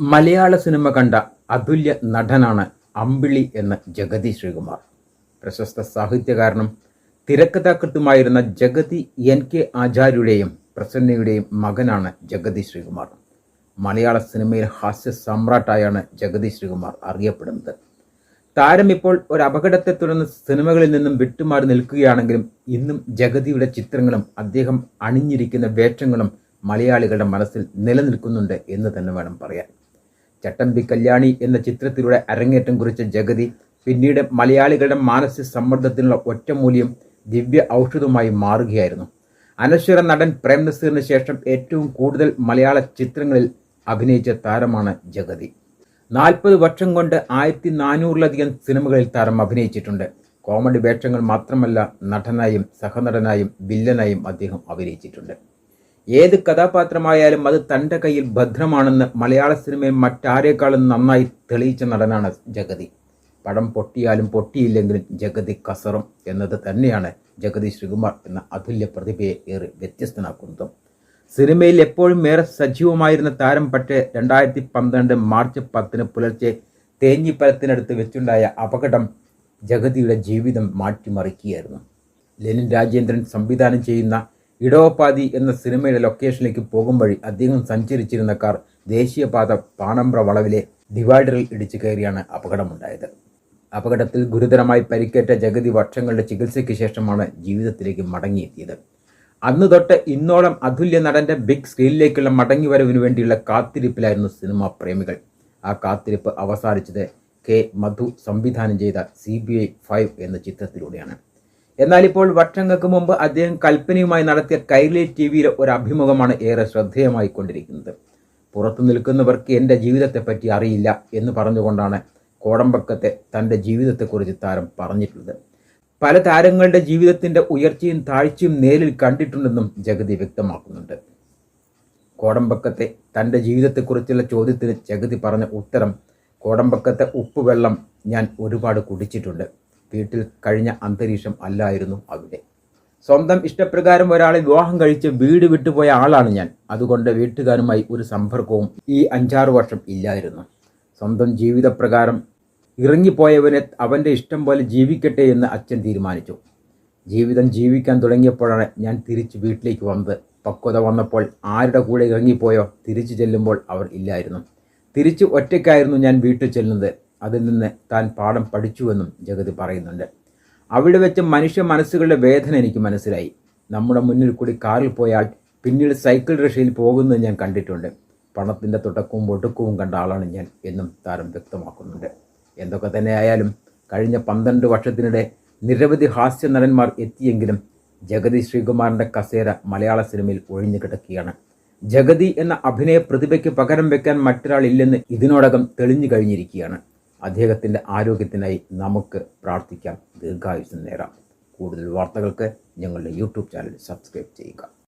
മലയാള cinema കണ്ട അതുല്യ നടനാണ് അമ്പിളി എന്ന ജഗതി ശ്രീകുമാർ. പ്രശസ്ത സാഹിത്യകാരനും തിരക്കഥാകൃത്തുമായിരുന്ന ജഗതി എൻ കെ ആചാര്യയുടെയും പ്രസന്നയുടെയും മകനാണ് ജഗതി ശ്രീകുമാർ. മലയാള സിനിമയിൽ ഹാസ്യ സമ്രാട്ടായാണ് ജഗതി ശ്രീകുമാർ അറിയപ്പെടുന്നത്. താരം ഇപ്പോൾ ഒരു അപകടത്തെ തുടർന്ന് സിനിമകളിൽ നിന്നും വിട്ടുമാറി നിൽക്കുകയാണെങ്കിലും ഇന്നും ജഗതിയുടെ ചിത്രങ്ങളും അദ്ദേഹം അണിഞ്ഞിരിക്കുന്ന വേഷങ്ങളും മലയാളികളുടെ മനസ്സിൽ നിലനിൽക്കുന്നുണ്ട് എന്ന് തന്നെ വേണം പറയാൻ. ചട്ടമ്പി കല്യാണി എന്ന ചിത്രത്തിലൂടെ അരങ്ങേറ്റം കുറിച്ച ജഗതി പിന്നീട് മലയാളികളുടെ മാനസിക സമ്മർദ്ദത്തിനുള്ള ഒറ്റമൂല്യം ദിവ്യ ഔഷധമായി മാറുകയായിരുന്നു. അനശ്വര നടൻ പ്രേം നസീറിന് ശേഷം ഏറ്റവും കൂടുതൽ മലയാള ചിത്രങ്ങളിൽ അഭിനയിച്ച താരമാണ് ജഗതി. നാൽപ്പത് വർഷം കൊണ്ട് ആയിരത്തി നാനൂറിലധികം സിനിമകളിൽ താരം അഭിനയിച്ചിട്ടുണ്ട്. കോമഡി വേഷങ്ങൾ മാത്രമല്ല നടനായും സഹനടനായും വില്ലനായും അദ്ദേഹം അഭിനയിച്ചിട്ടുണ്ട്. ഏത് കഥാപാത്രമായാലും അത് തന്റെ കയ്യിൽ ഭദ്രമാണെന്ന് മലയാള സിനിമയിൽ മറ്റാരേക്കാളും നന്നായി തെളിയിച്ച നടനാണ് ജഗതി. പടം പൊട്ടിയാലും പൊട്ടിയില്ലെങ്കിലും ജഗതി കസറും എന്നത് തന്നെയാണ് ജഗതി ശ്രീകുമാർ എന്ന അതുല്യ പ്രതിഭയെ ഏറെ വ്യത്യസ്തനാക്കുന്നതും. സിനിമയിൽ എപ്പോഴും ഏറെ സജീവമായിരുന്ന താരം പക്ഷേ രണ്ടായിരത്തി പന്ത്രണ്ട് മാർച്ച് പത്തിന് പുലർച്ചെ തേഞ്ഞിപ്പലത്തിനടുത്ത് വെച്ചുണ്ടായ അപകടം ജഗതിയുടെ ജീവിതം മാറ്റിമറിക്കുകയായിരുന്നു. ലെനിൻ രാജേന്ദ്രൻ സംവിധാനം ചെയ്യുന്ന ഇടവപ്പാതി എന്ന സിനിമയുടെ ലൊക്കേഷനിലേക്ക് പോകും വഴി അദ്ദേഹം സഞ്ചരിച്ചിരുന്ന കാർ ദേശീയപാത പാണമ്പ്ര വളവിലെ ഡിവൈഡറിൽ ഇടിച്ചു കയറിയാണ് അപകടമുണ്ടായത്. അപകടത്തിൽ ഗുരുതരമായി പരിക്കേറ്റ ജഗതി വർഷങ്ങളുടെ ചികിത്സയ്ക്ക് ശേഷമാണ് ജീവിതത്തിലേക്ക് മടങ്ങിയെത്തിയത്. അന്ന് തൊട്ട് ഇന്നോളം അതുല്യ നടന്റെ ബിഗ് സ്ക്രീനിലേക്കുള്ള മടങ്ങിവരവിന് വേണ്ടിയുള്ള കാത്തിരിപ്പിലായിരുന്നു സിനിമാ പ്രേമികൾ. ആ കാത്തിരിപ്പ് അവസാനിച്ചത് കെ മധു സംവിധാനം ചെയ്ത സി ബി ഐ ഫൈവ് എന്ന ചിത്രത്തിലൂടെയാണ്. എന്നാൽ ഇപ്പോൾ വർഷങ്ങൾക്ക് മുമ്പ് അദ്ദേഹം കൽപ്പനയുമായി നടത്തിയ കൈലി ടി വിയിലെ ഒരു അഭിമുഖമാണ് ഏറെ ശ്രദ്ധേയമായി കൊണ്ടിരിക്കുന്നത് പുറത്തു നിൽക്കുന്നവർക്ക് എന്റെ ജീവിതത്തെപ്പറ്റി അറിയില്ല എന്ന് പറഞ്ഞുകൊണ്ടാണ് കോടമ്പക്കത്തെ തന്റെ ജീവിതത്തെക്കുറിച്ച് താരം പറഞ്ഞിട്ടുള്ളത്. പല താരങ്ങളുടെ ജീവിതത്തിന്റെ ഉയർച്ചയും താഴ്ചയും നേരിൽ കണ്ടിട്ടുണ്ടെന്നും ജഗതി വ്യക്തമാക്കുന്നുണ്ട്. കോടമ്പക്കത്തെ തന്റെ ജീവിതത്തെക്കുറിച്ചുള്ള ചോദ്യത്തിന് ജഗതി പറഞ്ഞ ഉത്തരം കോടമ്പക്കത്തെ ഉപ്പുവെള്ളം ഞാൻ ഒരുപാട് കുടിച്ചിട്ടുണ്ട്. വീട്ടിൽ കഴിഞ്ഞ അന്തരീക്ഷം അല്ലായിരുന്നു അവിടെ. സ്വന്തം ഇഷ്ടപ്രകാരം ഒരാളെ വിവാഹം കഴിച്ച് വീട് വിട്ടുപോയ ആളാണ് ഞാൻ. അതുകൊണ്ട് വീട്ടുകാരുമായി ഒരു സമ്പർക്കവും ഈ അഞ്ചാറ് വർഷം ഇല്ലായിരുന്നു. സ്വന്തം ജീവിതപ്രകാരം ഇറങ്ങിപ്പോയവനെ അവന്റെ ഇഷ്ടം പോലെ ജീവിക്കട്ടെ എന്ന് അച്ഛൻ തീരുമാനിച്ചു. ജീവിതം ജീവിക്കാൻ തുടങ്ങിയപ്പോഴാണ് ഞാൻ തിരിച്ച് വീട്ടിലേക്ക് വന്നത്. പക്വത വന്നപ്പോൾ ആരുടെ കൂടെ ഇറങ്ങിപ്പോയോ തിരിച്ചു ചെല്ലുമ്പോൾ അവർ ഇല്ലായിരുന്നു. തിരിച്ച് ഒറ്റയ്ക്കായിരുന്നു ഞാൻ വീട്ടിൽ ചെല്ലുന്നത്. അതിൽ നിന്ന് താൻ പാഠം പഠിച്ചുവെന്നും ജഗതി പറയുന്നുണ്ട്. അവിടെ വെച്ച് മനുഷ്യ മനസ്സുകളുടെ വേദന എനിക്ക് മനസ്സിലായി. നമ്മുടെ മുന്നിൽ കൂടി കാറിൽ പോയാൽ പിന്നീട് സൈക്കിൾ റിക്ഷയിൽ പോകുന്നത് ഞാൻ കണ്ടിട്ടുണ്ട്. പണത്തിന്റെ തുടക്കവും ഒടുക്കവും കണ്ട ആളാണ് ഞാൻ എന്നും താരം വ്യക്തമാക്കുന്നുണ്ട്. എന്തൊക്കെ തന്നെ ആയാലും കഴിഞ്ഞ പന്ത്രണ്ട് വർഷത്തിനിടെ നിരവധി ഹാസ്യ നടന്മാർ എത്തിയെങ്കിലും ജഗതി ശ്രീകുമാറിന്റെ കസേര മലയാള സിനിമയിൽ ഒഴിഞ്ഞു കിടക്കുകയാണ്. ജഗതി എന്ന അഭിനയ പ്രതിഭയ്ക്ക് പകരം വെക്കാൻ മറ്റൊരാളില്ലെന്ന് ഇതിനോടകം തെളിഞ്ഞു കഴിഞ്ഞിരിക്കുകയാണ്. അദ്ദേഹത്തിന്റെ ആരോഗ്യത്തിനായി നമുക്ക് പ്രാർത്ഥിക്കാം. ദീർഘായുസ് നേരാം. കൂടുതൽ വാർത്തകൾക്ക് ഞങ്ങളുടെ യൂട്യൂബ് ചാനൽ സബ്സ്ക്രൈബ് ചെയ്യുക.